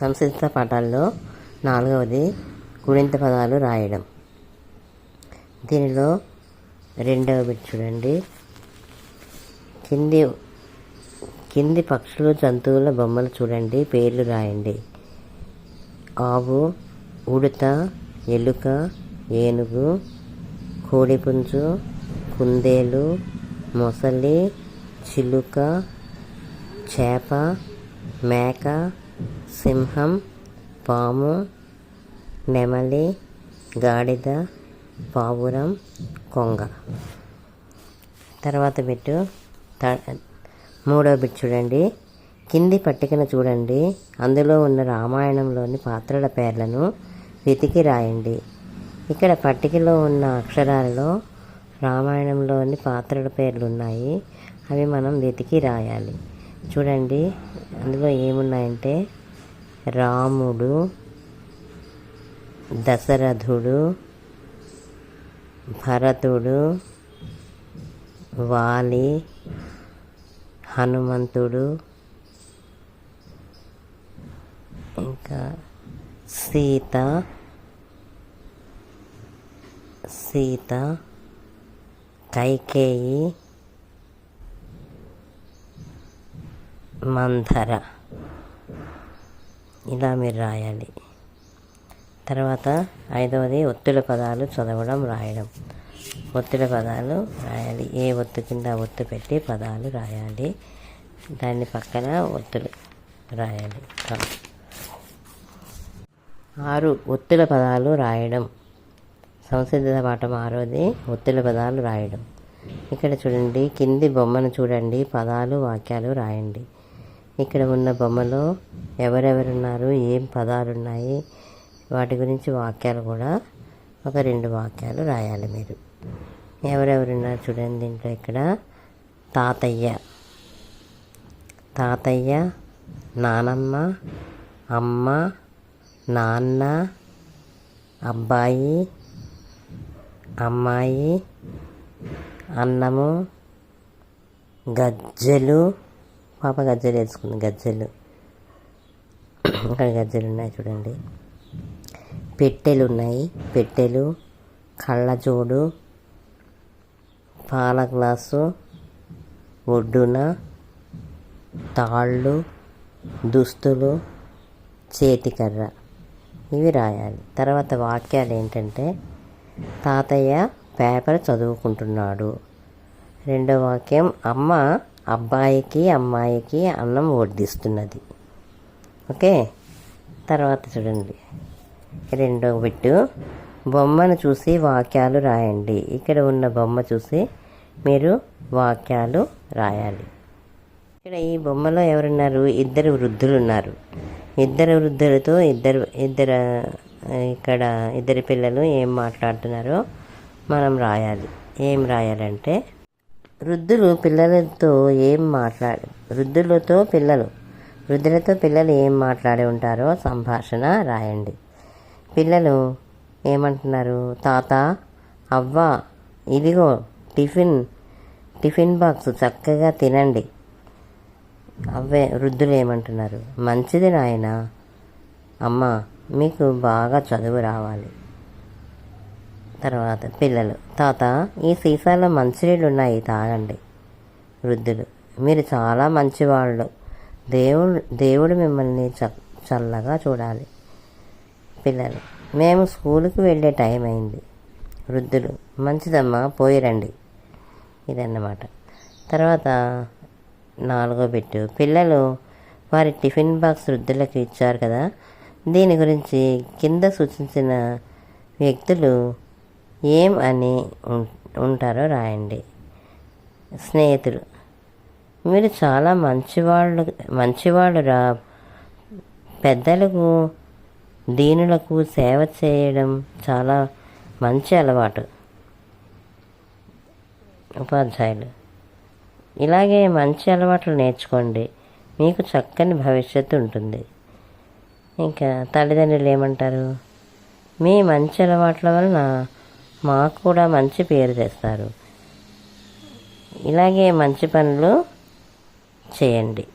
సంస్కృత పాఠాల్లో నాలుగవది గుణింత పదాలు రాయడం. దీనిలో రెండవ బిట్ చూడండి. కింది కింది పక్షులు జంతువుల బొమ్మలు చూడండి. పేర్లు రాయండి. ఆవు ఉడత ఎలుక ఏనుగు కోడిపుంజు కుందేలు మొసలి చిలుక చేప మేక సింహం పాము నెమలి గాడిద పావురం కొంగ. తర్వాత బిట్టు త- మూడో బిట్ చూడండి. కింది పట్టికను చూడండి. అందులో ఉన్న రామాయణంలోని పాత్రల పేర్లను వెతికి రాయండి. ఇక్కడ పట్టికలో ఉన్న అక్షరాలలో రామాయణంలోని పాత్రల పేర్లు ఉన్నాయి అవి మనం వెతికి రాయాలి. చూడండి. అందులో ఏమున్నాయంటే రాముడు దశరథుడు భరతుడు వాలి హనుమంతుడు ఇంకా సీత సీత కైకేయి మంధర. ఇలా మీరు రాయాలి. తర్వాత ఐదవది ఒత్తుల పదాలు చదవడం రాయడం. ఒత్తుల పదాలు రాయాలి. ఏ ఒత్తు కింద ఒత్తు పెట్టి పదాలు రాయాలి. దాని పక్కన ఒత్తులు రాయాలి. ఆరు ఒత్తుల పదాలు రాయడం. సంసిద్ధత పాఠం ఆరోది ఒత్తుల పదాలు రాయడం. ఇక్కడ చూడండి కింది బొమ్మను చూడండి పదాలు వాక్యాలు రాయండి. ఇక్కడ ఉన్న బొమ్మలో ఎవరెవరున్నారు ఏం పదాలు ఉన్నాయి వాటి గురించి వాక్యాలు కూడా ఒక రెండు వాక్యాలు రాయాలి మీరు. ఎవరెవరున్నారు చూడండి దీంట్లో ఇక్కడ. తాతయ్య. తాతయ్య నానమ్మ అమ్మ నాన్న అబ్బాయి అమ్మాయి అన్నము గజ్జెలు పాప గజ్జలు వేసుకుంది గజ్జెలు. ఇక్కడ గజ్జెలు ఉన్నాయి చూడండి. పెట్టెలు ఉన్నాయి పెట్టెలు కళ్ళజోడు పాల గ్లాసు ఒడ్డున తాళ్ళు దుస్తులు చేతికర్ర ఇవి రాయాలి. తర్వాత వాక్యాలు ఏంటంటే తాతయ్య పేపర్ చదువుకుంటున్నాడు. రెండో వాక్యం అమ్మ అబ్బాయికి అమ్మాయికి అన్నం వడ్డిస్తున్నది. ఓకే? తర్వాత చూడండి. రెండో బిట్టు. బొమ్మను చూసి వాక్యాలు రాయండి. ఇక్కడ ఉన్న బొమ్మ చూసి మీరు వాక్యాలు రాయాలి. ఇక్కడ ఈ బొమ్మలో ఎవరున్నారు? ఇద్దరు వృద్ధులు ఉన్నారు. ఇద్దరు వృద్ధులతో ఇద్దరు ఇద్దరు ఇక్కడ ఇద్దరు పిల్లలు ఏం మాట్లాడుతున్నారో మనం రాయాలి. ఏం రాయాలంటే వృద్ధులు పిల్లలతో ఏం మాట్లాడ వృద్ధులతో పిల్లలు వృద్ధులతో పిల్లలు ఏం మాట్లాడి ఉంటారో సంభాషణ రాయండి. పిల్లలు ఏమంటున్నారు? తాత అవ్వ ఇదిగో టిఫిన్ టిఫిన్ బాక్స్ చక్కగా తినండి. అవే వృద్ధులు ఏమంటున్నారు? మంచిది నాయన. అమ్మ మీకు బాగా చదువు రావాలి. తర్వాత పిల్లలు. తాత ఈ సీసాలో మంచినీళ్ళు ఉన్నాయి తాగండి. వృద్ధులు మీరు చాలా మంచివాళ్ళు. దేవుడు దేవుడు మిమ్మల్ని చ చల్లగా చూడాలి. పిల్లలు మేము స్కూల్కి వెళ్ళే టైం అయింది. వృద్ధులు మంచిదమ్మా పోయి రండి. ఇదన్నమాట. తర్వాత నాలుగో బిట్టు. పిల్లలు వారి టిఫిన్ బాక్స్ వృద్ధులకు ఇచ్చారు కదా. దీని గురించి కింద సూచించిన వ్యక్తులు ఏం అని ఉం- ఉంటారో రాయండి. స్నేహితులు. మీరు చాలా మంచివాళ్ళు మంచివాళ్ళు రా పెద్దలకు దీనులకు సేవ చేయడం చాలా మంచి అలవాటు. ఉపాధ్యాయులు. ఇలాగే మంచి అలవాట్లు నేర్చుకోండి. మీకు చక్కని భవిష్యత్తు ఉంటుంది. ఇంకా తల్లిదండ్రులు ఏమంటారు? మీ మంచి అలవాట్ల వలన మాకు కూడా మంచి పేరు తెస్తారు. ఇలాగే మంచి పనులు చేయండి.